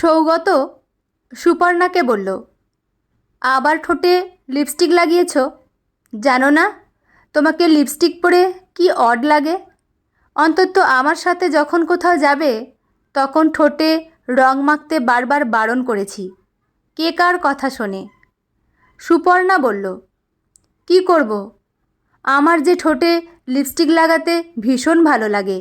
সৌগত সুপর্ণাকে বলল, আবার ঠোঁটে লিপস্টিক লাগিয়েছ? জানো না? তোমাকে লিপস্টিক পরে কি অড লাগে? অন্তত আমার সাথে যখন কোথাও যাবে, তখন ঠোঁটে রং মাখতে বারবার বারণ করেছি। কে কার কথা শোনে? সুপর্ণা বলল, কি করব? আমার যে ঠোঁটে লিপস্টিক লাগাতে ভীষণ ভালো লাগে।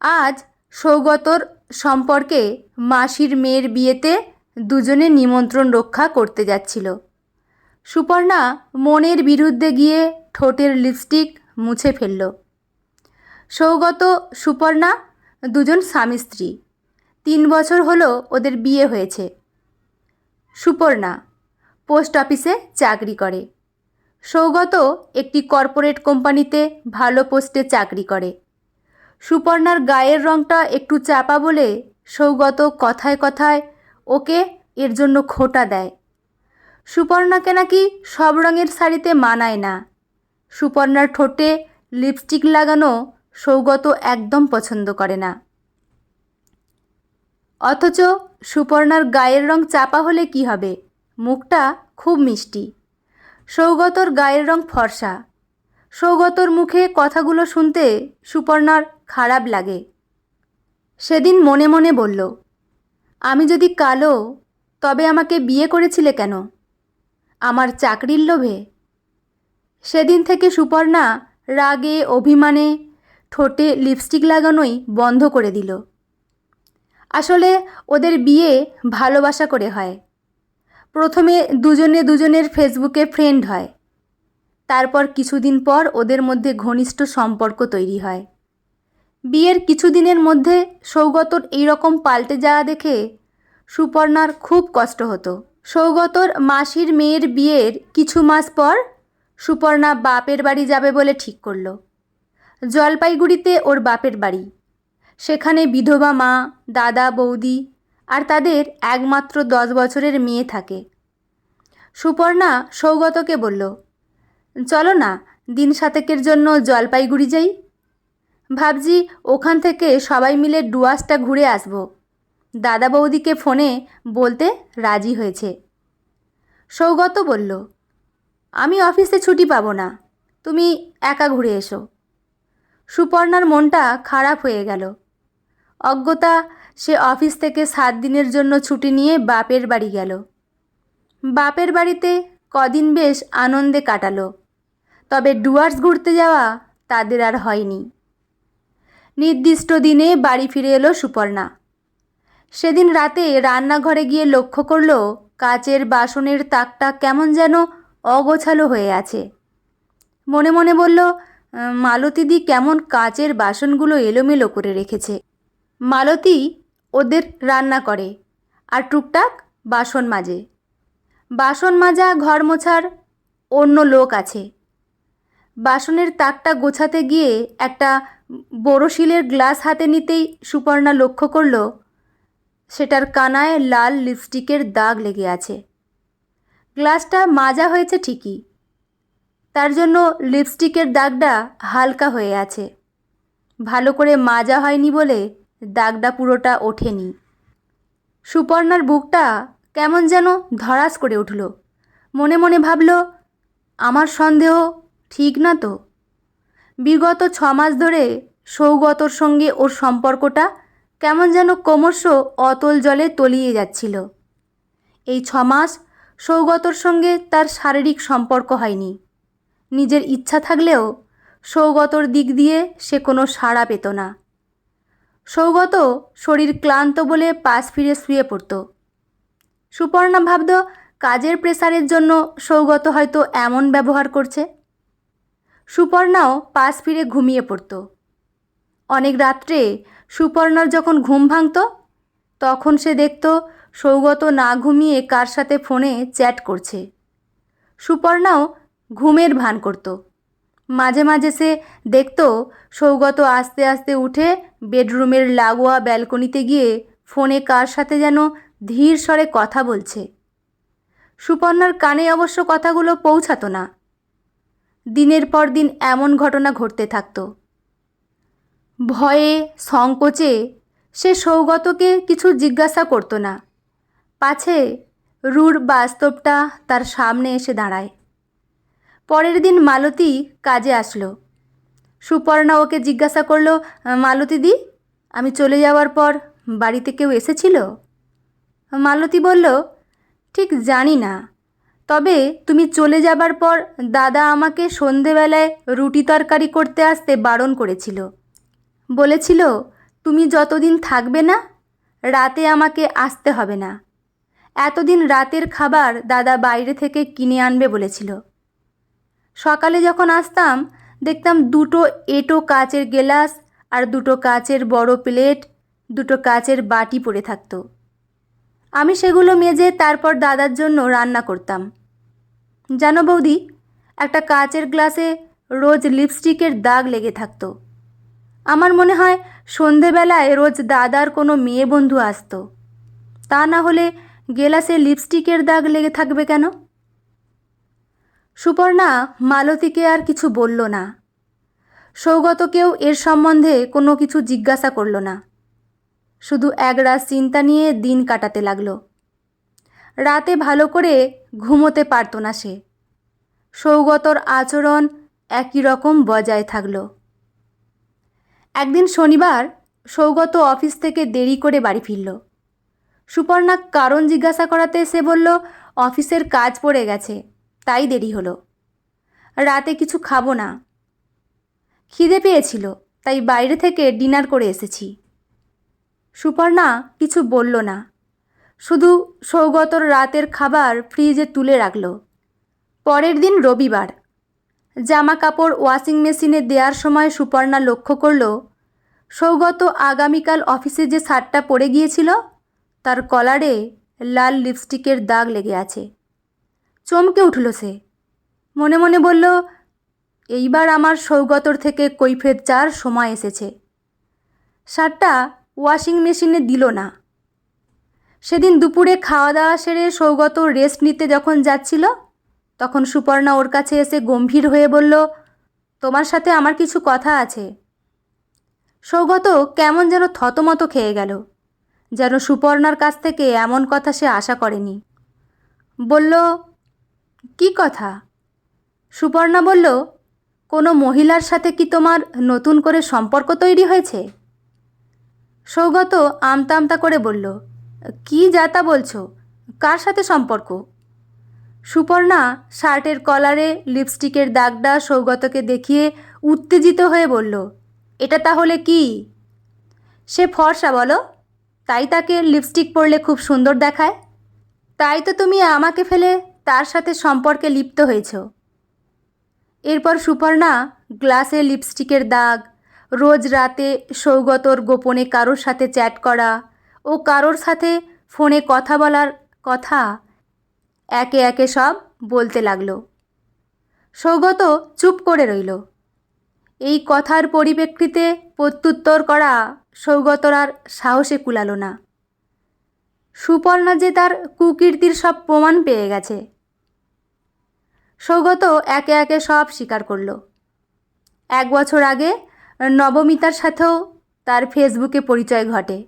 আজ সৌগতর সম্পর্কে মাসির মেয়ের বিয়েতে দুজনে নিমন্ত্রণ রক্ষা করতে যাচ্ছিল। সুপর্ণা মনের বিরুদ্ধে গিয়ে ঠোঁটের লিপস্টিক মুছে ফেলল। সৌগত, সুপর্ণা দুজন স্বামী স্ত্রী। তিন বছর হলো ওদের বিয়ে হয়েছে। সুপর্ণা পোস্ট অফিসে চাকরি করে। সৌগত একটি কর্পোরেট কোম্পানিতে ভালো পোস্টে চাকরি করে। সুপর্ণার গায়ের রঙটা একটু চাপা বলে সৌগত কথায় কথায় ওকে এর জন্য খোটা দেয়। সুপর্ণাকে নাকি সব রঙের শাড়িতে মানায় না। সুপর্ণার ঠোঁটে লিপস্টিক লাগানো সৌগত একদম পছন্দ করে না। অথচ সুপর্ণার গায়ের রং চাপা হলে কি হবে? মুখটা খুব মিষ্টি। সৌগতর গায়ের রং ফর্সা। সৌগতর মুখে কথাগুলো শুনতে সুপর্ণার খারাপ লাগে। সেদিন মনে মনে বলল, আমি যদি কালো, তবে আমাকে বিয়ে করেছিলে কেন? আমার চাকরির লোভে? সেদিন থেকে সুপর্ণা রাগে, অভিমানে ঠোঁটে লিপস্টিক লাগানোই বন্ধ করে দিল। আসলে ওদের বিয়ে ভালোবাসা করে হয়। প্রথমে দুজনে দুজনের ফেসবুকে ফ্রেন্ড হয়। তারপর কিছুদিন পর ওদের মধ্যে ঘনিষ্ঠ সম্পর্ক তৈরি হয়। বিয়ের কিছুদিনের মধ্যে সৌগতর এইরকম পাল্টে যাওয়া দেখে সুপর্ণার খুব কষ্ট হতো। সৌগতর মাসির মেয়ের বিয়ের কিছু মাস পর সুপর্ণা বাপের বাড়ি যাবে বলে ঠিক করল। জলপাইগুড়িতে ওর বাপের বাড়ি। সেখানে বিধবা মা, দাদা, বৌদি আর তাদের একমাত্র দশ বছরের মেয়ে থাকে। সুপর্ণা সৌগতকে বলল চলো না, দিন সাতেকের জন্য জলপাইগুড়ি যাই। ভাবছি ওখান থেকে সবাই মিলে ডুয়াসটা ঘুরে আসব। দাদা বৌদিকে ফোনে বলতে রাজি হয়েছে। সৌগত বলল, আমি অফিসে ছুটি পাবো না, তুমি একা ঘুরে এসো। সুপর্ণার মনটা খারাপ হয়ে গেল। অজ্ঞতা, সে অফিস থেকে সাত দিনের জন্য ছুটি নিয়ে বাপের বাড়ি গেল। বাপের বাড়িতে কদিন বেশ আনন্দে কাটালো। তবে ডুয়ার্স ঘুরতে যাওয়া তাদের আর হয়নি। নির্দিষ্ট দিনে বাড়ি ফিরে এলো সুপর্ণা। সেদিন রাতে রান্নাঘরে গিয়ে লক্ষ্য করল কাচের বাসনের তাকটা কেমন যেন অগোছালো হয়ে আছে। মনে মনে বলল "আহ, মালতীদি কেমন কাচের বাসনগুলো এলোমেলো করে রেখেছে। মালতী ওদের রান্না করে আর টুকটাক বাসন মাজে। বাসন মাজা ঘর মোছার অন্য লোক আছে। বাসনের তাকটা গোছাতে গিয়ে একটা বড়শিলের গ্লাস হাতে নিতেই সুপর্ণা লক্ষ্য করল, সেটার কানায় লাল লিপস্টিকের দাগ লেগে আছে। গ্লাসটা মাজা হয়েছে ঠিকই, তার জন্য লিপস্টিকের দাগটা হালকা হয়ে আছে। ভালো করে মাজা হয়নি বলে দাগটা পুরোটা ওঠেনি। সুপর্ণার বুকটা কেমন যেন ধরাস করে উঠল। মনে মনে ভাবল, আমার সন্দেহ ঠিক না তো? বিগত ছ মাস ধরে সৌগতর সঙ্গে ওর সম্পর্কটা কেমন যেন ক্রমশ অতল জলে তলিয়ে যাচ্ছিল। এই ছ মাস সৌগতর সঙ্গে তার শারীরিক সম্পর্ক হয়নি। নিজের ইচ্ছা থাকলেও সৌগতর দিক দিয়ে সে কোনো সাড়া পেত না। সৌগত শরীর ক্লান্ত বলে পাশ ফিরে শুয়ে পড়ত। সুপর্ণা ভাবত কাজের প্রেসারের জন্য সৌগত হয়তো এমন ব্যবহার করছে। সুপর্ণাও পাশ ফিরে ঘুমিয়ে পড়ত। অনেক রাত্রে সুপর্ণার যখন ঘুম ভাঙত, তখন সে দেখত সৌগত না ঘুমিয়ে কার সাথে ফোনে চ্যাট করছে। সুপর্ণাও ঘুমের ভান করত। মাঝে মাঝে সে দেখত সৌগত আস্তে আস্তে উঠে বেডরুমের লাগোয়া ব্যালকনিতে গিয়ে ফোনে কার সাথে যেন ধীর স্বরে কথা বলছে। সুপর্ণার কানে অবশ্য কথাগুলো পৌঁছাতো না। দিনের পর দিন এমন ঘটনা ঘটতে থাকত। ভয়ে, সংকোচে সে সৌগতকে কিছু জিজ্ঞাসা করতো না। পাছে রূঢ় বাস্তবটা তার সামনে এসে দাঁড়ায়। পরের দিন মালতী কাজে আসলো। সুপর্ণা ওকে জিজ্ঞাসা করল, মালতী দি, আমি চলে যাওয়ার পর বাড়িতে কেউ এসেছিল? মালতী বলল, ঠিক জানি না। তবে তুমি চলে যাবার পর দাদা আমাকে সন্ধেবেলায় রুটি তরকারি করতে আসতে বারণ করেছিল। বলেছিল, তুমি যতদিন থাকবে না, রাতে আমাকে আসতে হবে না। এতদিন রাতের খাবার দাদা বাইরে থেকে কিনে আনবে বলেছিল। সকালে যখন আসতাম, দেখতাম দুটো এটো কাচের গেলাস আর দুটো কাচের বড় প্লেট, দুটো কাচের বাটি পড়ে থাকতো। আমি সেগুলো মেজে তারপর দাদার জন্য রান্না করতাম। জানো বৌদি, একটা কাচের গ্লাসে রোজ লিপস্টিকের দাগ লেগে থাকতো। আমার মনে হয় সন্ধেবেলায় রোজ দাদার কোনো মেয়ে বন্ধু আসতো। তা না হলে গেলাসে লিপস্টিকের দাগ লেগে থাকবে কেন? সুপর্ণা মালতীকে আর কিছু বলল না। সৌগতকেও এর সম্বন্ধে কোনো কিছু জিজ্ঞাসা করল না। শুধু একরাশ চিন্তা নিয়ে দিন কাটাতে লাগল। রাতে ভালো করে ঘুমোতে পারতো না সে। সৌগতর আচরণ একই রকম বজায় থাকল। একদিন শনিবার সৌগত অফিস থেকে দেরি করে বাড়ি ফিরল। সুপর্ণা কারণ জিজ্ঞাসা করাতে সে বলল, অফিসের কাজ পড়ে গেছে, তাই দেরি হলো। রাতে কিছু খাব না। খিদে পেয়েছিল, তাই বাইরে থেকে ডিনার করে এসেছি। সুপর্ণা কিছু বলল না। শুধু সৌগতর রাতের খাবার ফ্রিজে তুলে রাখল। পরের দিন রবিবার। জামা কাপড় ওয়াশিং মেশিনে দেওয়ার সময় সুপর্ণা লক্ষ্য করল, সৌগত আগামীকাল অফিসে যে শার্টটা পরে গিয়েছিল, তার কলারে লাল লিপস্টিকের দাগ লেগে আছে। চমকে উঠল সে। মনে মনে বলল, এইবার আমার সৌগতর থেকে কৈফের চার সময় এসেছে। শার্টটা ওয়াশিং মেশিনে দিল না। সেদিন দুপুরে খাওয়া দাওয়া সেরে সৌগত রেস্ট নিতে যখন যাচ্ছিল, তখন সুপর্ণা ওর কাছে এসে গম্ভীর হয়ে বলল, তোমার সাথে আমার কিছু কথা আছে। সৌগত কেমন যেন থতমত খেয়ে গেল, যেন সুপর্ণার কাছ থেকে এমন কথা সে আশা করেনি। বলল, কি কথা? সুপর্ণা বলল, কোনো মহিলার সাথে কি তোমার নতুন করে সম্পর্ক তৈরি হয়েছে? সৌগত আমতা আমতা করে বলল, কি যাতা বলছো? কার সাথে সম্পর্ক? সুপর্ণা শার্টের কলারে লিপস্টিকের দাগটা সৌগতকে দেখিয়ে উত্তেজিত হয়ে বলল, এটা তাহলে কি? সে ফর্সা, বলো। তাই তাকে লিপস্টিক পরলে খুব সুন্দর দেখায়। তাই তো তুমি আমাকে ফেলে তার সাথে সম্পর্কে লিপ্ত হয়েছ। এরপর সুপর্ণা গ্লাসে লিপস্টিকের দাগ রোজ রাতে সৌগতর গোপনে কারোর সাথে চ্যাট করা ও কারোর সাথে ফোনে কথা বলার কথা একে একে সব বলতে লাগল। সৌগত চুপ করে রইল। এই কথার পরিপ্রেক্ষিতে প্রত্যুত্তর করা সৌগতর আর সাহসে কুলালো না। সুপর্ণা যে তার কুকীর্তির সব প্রমাণ পেয়ে গেছে। সৌগত একে একে সব স্বীকার করল। এক বছর আগে নবমিতার সাথেও তার ফেসবুকে পরিচয় ঘটে।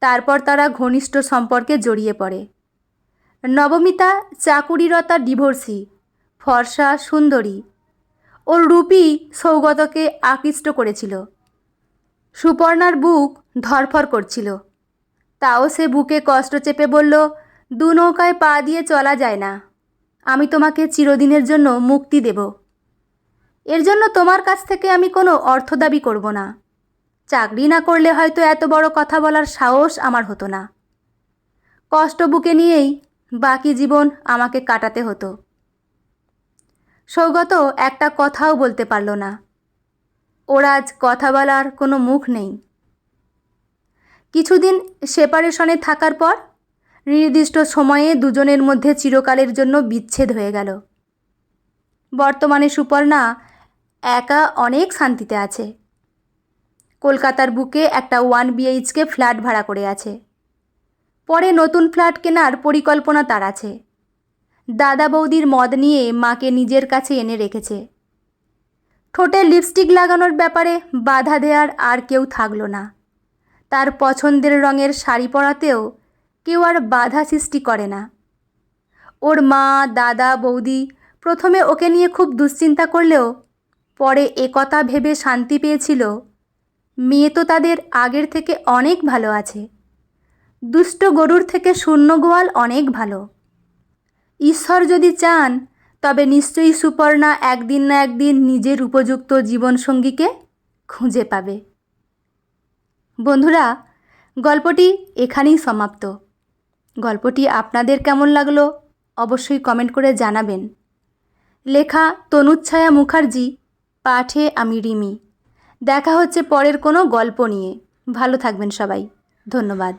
তারপর তারা ঘনিষ্ঠ সম্পর্কে জড়িয়ে পড়ে। নবমিতা চাকুরিরতা ডিভোর্সি, ফর্সা সুন্দরী ও রূপই সৌগতকে আকৃষ্ট করেছিল। সুপর্ণার বুক ধরফর করছিল। তাও সে বুকে কষ্ট চেপে বলল, দু নৌকায় পা দিয়ে চলা যায় না। আমি তোমাকে চিরদিনের জন্য মুক্তি দেব। এর জন্য তোমার কাছ থেকে আমি কোনো অর্থ দাবি করব না। চাকরি না করলে হয়তো এত বড় কথা বলার সাহস আমার হতো না। কষ্ট বুকে নিয়েই বাকি জীবন আমাকে কাটাতে হতো। সৌগত একটা কথাও বলতে পারল না। ওর আজ কথা বলার কোনো মুখ নেই। কিছুদিন সেপারেশনে থাকার পর নির্দিষ্ট সময়ে দুজনের মধ্যে চিরকালের জন্য বিচ্ছেদ হয়ে গেল। বর্তমানে সুপর্ণা একা অনেক শান্তিতে আছে। কলকাতার বুকে একটা ওয়ান বিএইচকে ফ্ল্যাট ভাড়া করে আছে। পরে নতুন ফ্ল্যাট কেনার পরিকল্পনা তার আছে। দাদা বৌদির মদ নিয়ে মাকে নিজের কাছে এনে রেখেছে। ঠোঁটে লিপস্টিক লাগানোর ব্যাপারে বাধা দেওয়ার আর কেউ থাকল না। তার পছন্দের রঙের শাড়ি পরাতেও কেউ আর বাধা সৃষ্টি করে না। ওর মা, দাদা, বৌদি প্রথমে ওকে নিয়ে খুব দুশ্চিন্তা করলেও পরে একথা ভেবে শান্তি পেয়েছিল। মেয়ে তো তাদের আগের থেকে অনেক ভালো আছে। দুষ্ট গরুর থেকে শূন্য গোয়াল অনেক ভালো। ঈশ্বর যদি চান, তবে নিশ্চয়ই সুপর্ণা একদিন না একদিন নিজের উপযুক্ত জীবনসঙ্গীকে খুঁজে পাবে। বন্ধুরা, গল্পটি এখানেই সমাপ্ত। গল্পটি আপনাদের কেমন লাগল, অবশ্যই কমেন্ট করে জানাবেন। লেখা তনুচ্ছায়া মুখার্জি পাঠে আমি রিমি। দেখা হচ্ছে পরের কোনো গল্প নিয়ে। ভালো থাকবেন সবাই। ধন্যবাদ।